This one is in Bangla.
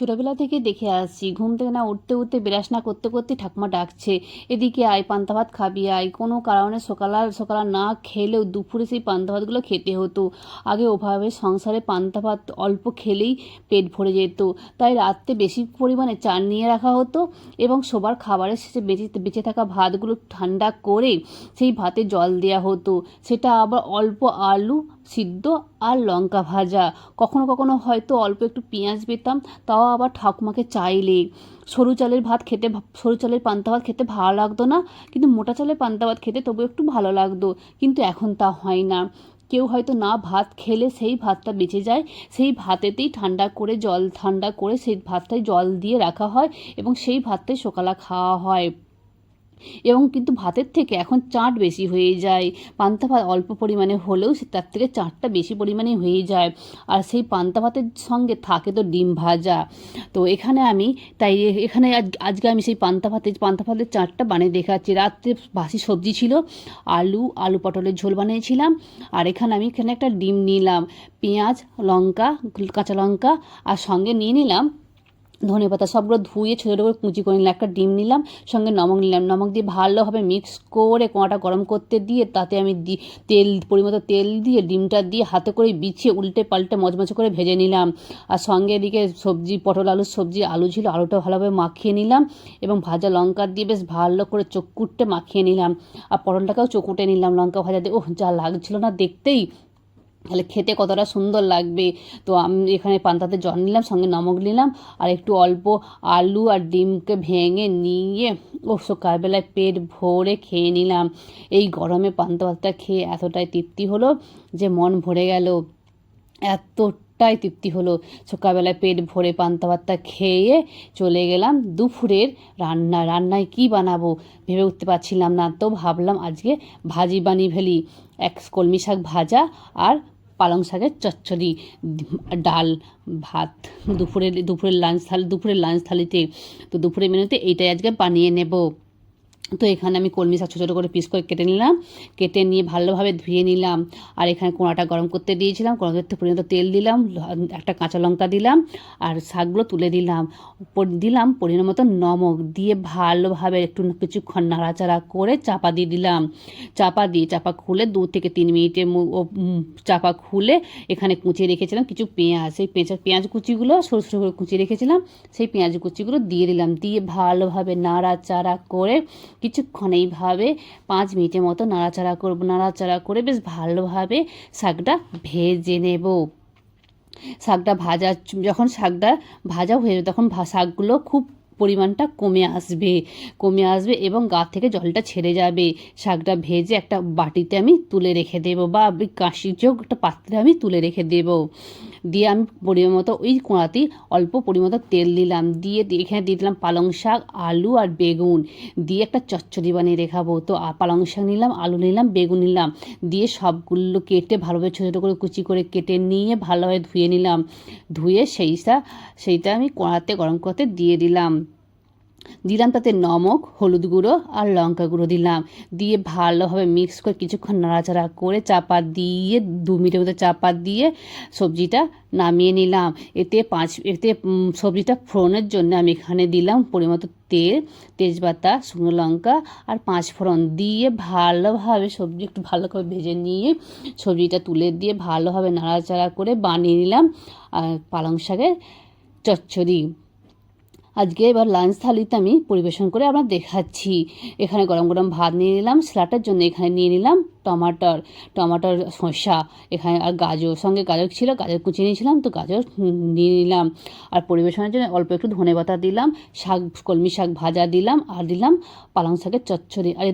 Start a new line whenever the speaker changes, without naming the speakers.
ছোটোবেলা থেকে দেখে আসছি। ঘুম থেকে না উঠতে উঠতে বিরাস না করতে করতে ঠাকুমা ডাকছে। এদিকে আয়, পান্তা ভাত খাবি আয়। কোনো কারণে সকাল আর সকাল না খেলেও দুপুরে সেই পান্তা ভাতগুলো খেতে হতো। আগে ওভাবে সংসারে পান্তা ভাত অল্প খেলেই পেট ভরে যেত। তাই রাত্রে বেশি পরিমাণে চাল নিয়ে রাখা হতো এবং সবার খাবারের শেষে বেঁচে বেঁচে থাকা ভাতগুলো ঠান্ডা করে সেই ভাতে জল দেওয়া হতো। সেটা আবার অল্প আলু সিদ্ধ আর লঙ্কা ভাজা। কখনো কখনো হয়তো অল্প একটু পেঁয়াজ পেতাম তাও আবার ঠাকুমাকে চাইলে। সরু চালের ভাত খেতে সরু চালের পান্তা ভাত খেতে ভালো লাগতো না, কিন্তু মোটা চালের পান্তা ভাত খেতে তবু একটু ভালো লাগতো। কিন্তু এখন তা হয় না। কেউ হয়তো না ভাত খেলে সেই ভাতটা বেঁচে যায়, সেই ভাতেতেই ঠান্ডা করে জল, ঠান্ডা করে সেই ভাতটাই জল দিয়ে রাখা হয় এবং সেই ভাতটাই সকালে খাওয়া হয়। এবং কিন্তু ভাতের থেকে এখন চাট বেশি হয়ে যায়। পান্তা ভাত অল্প পরিমাণে হলেও সে তার থেকে চাটটা বেশি পরিমাণে হয়ে যায়। আর সেই পান্তা ভাতের সঙ্গে থাকে তো ডিম ভাজা। তো এখানে আমি তাই এখানে আজ, আজকে আমি সেই পান্তা ভাতের পান্তা ভাতের চাটটা বানিয়ে দেখাচ্ছি। রাত্রে বাসি সবজি ছিল, আলু আলু পটলের ঝোল বানিয়েছিলাম। আর এখানে আমি এখানে একটা ডিম নিলাম, পেঁয়াজ, লঙ্কা, কাঁচা লঙ্কা, আর সঙ্গে নিয়ে নিলাম ধনে পাতা সবগুলো ধুয়ে ছোটো ছোটো করে কুচি করে নিলাম, একটা ডিম নিলাম, সঙ্গে নমক নিলাম। নমক দিয়ে ভালোভাবে মিক্স করে কোঁয়াটা গরম করতে দিয়ে তাতে আমি দি, তেল পরিমতো তেল দিয়ে, ডিমটা দিয়ে হাতে করে বিছিয়ে উল্টে পাল্টে মচমচে করে ভেজে নিলাম। আর সঙ্গে এদিকে সবজি, পটল আলুর সবজি, আলু ছিল, আলুটা ভালোভাবে মাখিয়ে নিলাম এবং ভাজা লঙ্কা দিয়ে বেশ ভালো করে চকুটে মাখিয়ে নিলাম। আর পটলটাকেও চকুটে নিলাম লঙ্কা ভাজা দিয়ে। ওহ, যা লাগছিল না দেখতেই তাহলে খেতে কতটা সুন্দর লাগবে? তো আমি এখানে পান্তাতে জল নিলাম, সঙ্গে নমক নিলাম, আর একটু অল্প আলু আর ডিমকে ভেঙে নিয়ে ও সকালবেলায় পেট ভরে খেয়ে নিলাম। এই গরমে পান্তা ভাতটা খেয়ে এতটাই তৃপ্তি হলো যে মন ভরে গেল। এতটাই তৃপ্তি হলো। সকালবেলায় পেট ভরে পান্তা ভাতটা খেয়ে চলে গেলাম দুপুরের রান্না। রান্নায় কি বানাবো? ভেবে উঠতে পারছিলাম না, তো ভাবলাম আজকে ভাজি বানিয়ে ফেলি। এক কলমি শাক ভাজা আর পালং শাকের চচ্চড়ি, ডাল, ভাত। দুপুরের দুপুরের লাঞ্চ থালি, দুপুরের লাঞ্চ থালিতে, তো দুপুরের মেনুতে এইটাই আজকে বানিয়ে নেব। তো এখানে আমি কলমি শাক ছোটো ছোটো করে পিস করে কেটে নিলাম। কেটে নিয়ে ভালোভাবে ধুয়ে নিলাম। আর এখানে কোঁড়াটা গরম করতে দিয়েছিলাম। কোঁড়াতে পর্যন্ত তেল দিলাম। একটা কাঁচা লঙ্কা দিলাম। আর শাকগুলো তুলে দিলাম। দিলাম পরিমাণ মতো নমক দিয়ে ভালোভাবে একটু কিছুক্ষণ নাড়াচাড়া করে চাপা দিয়ে দিলাম। চাপা দিয়ে চাপা খুলে দু থেকে তিন মিনিটের চাপা খুলে এখানে কুচিয়ে রেখেছিলাম কিছু পেঁয়াজ। সেই পেঁচা পেঁয়াজ কুচিগুলো সরু সরু করে কুচিয়ে রেখেছিলাম। সেই পেঁয়াজ কুচিগুলো দিয়ে দিলাম। দিয়ে ভালোভাবে নাড়াচাড়া করে কিছুক্ষণ এইভাবে পাঁচ মিনিটের মতো নাড়াচাড়া করব, নাড়াচাড়া করে বেশ ভালোভাবে শাকটা ভেজে নেব। শাকটা ভাজা, যখন শাকটা ভাজা হয়ে যাবে তখন শাকগুলো খুব পরিমাণটা কমে আসবে কমে আসবে এবং গা থেকে জলটা ছেড়ে যাবে। শাকটা ভেজে একটা বাটিতে আমি তুলে রেখে দেবো বা কাশির চোখ একটা পাত্রে আমি তুলে রেখে দেবো। দিয়ে আমি পরিমাণ মতো ওই কোঁড়াতেই অল্প পরিমাণ তেল দিলাম। দিয়ে এখানে দিয়ে দিলাম পালং শাক, আলু আর বেগুন। দিয়ে একটা চচ্চড়ি বানিয়ে রেখাবো তো পালং শাক নিলাম, আলু নিলাম, বেগুন নিলাম। দিয়ে সবগুলো কেটে ভালোভাবে ছোটো ছোটো করে কুচি করে কেটে নিয়ে ভালোভাবে ধুয়ে নিলাম। ধুয়ে সেইটা সেইটা আমি কোঁড়াতে, গরম করতে দিয়ে দিলাম। দিলাম তাতে নমক, হলুদ গুঁড়ো আর লঙ্কা গুঁড়ো দিলাম। দিয়ে ভালোভাবে মিক্স করে কিছুক্ষণ নাড়াচাড়া করে চাপা দিয়ে, দু মিনিটের মতো চাপা দিয়ে সবজিটা নামিয়ে নিলাম। এতে পাঁচ, এতে সবজিটা ফোড়নের জন্য আমি এখানে দিলাম পরিমতো তেল, তেজপাতা, শুকনো লঙ্কা আর পাঁচ ফোড়ন দিয়ে ভালোভাবে সবজি একটু ভালো করে ভেজে নিয়ে সবজিটা তুলে দিয়ে ভালোভাবে নাড়াচাড়া করে বানিয়ে নিলাম, আর পালং শাকের চচ্চড়ি। আজকে এবার লাঞ্চ থালিতে আমি পরিবেশন করে আমরা দেখাচ্ছি। এখানে গরম গরম ভাত নিয়ে নিলাম স্যালাডের জন্য এখানে নিয়ে নিলাম টমাটর, টমাটার শসা, এখানে আর গাজর, সঙ্গে গাজর ছিল, গাজর কুচিয়ে নিয়েছিলাম, তো গাজর নিয়ে নিলাম। আর পরিবেশনের জন্য অল্প একটু ধনে পাতা দিলাম, শাক, কলমি শাক ভাজা দিলাম, আর দিলাম পালং শাকের চচ্চড়ি। আর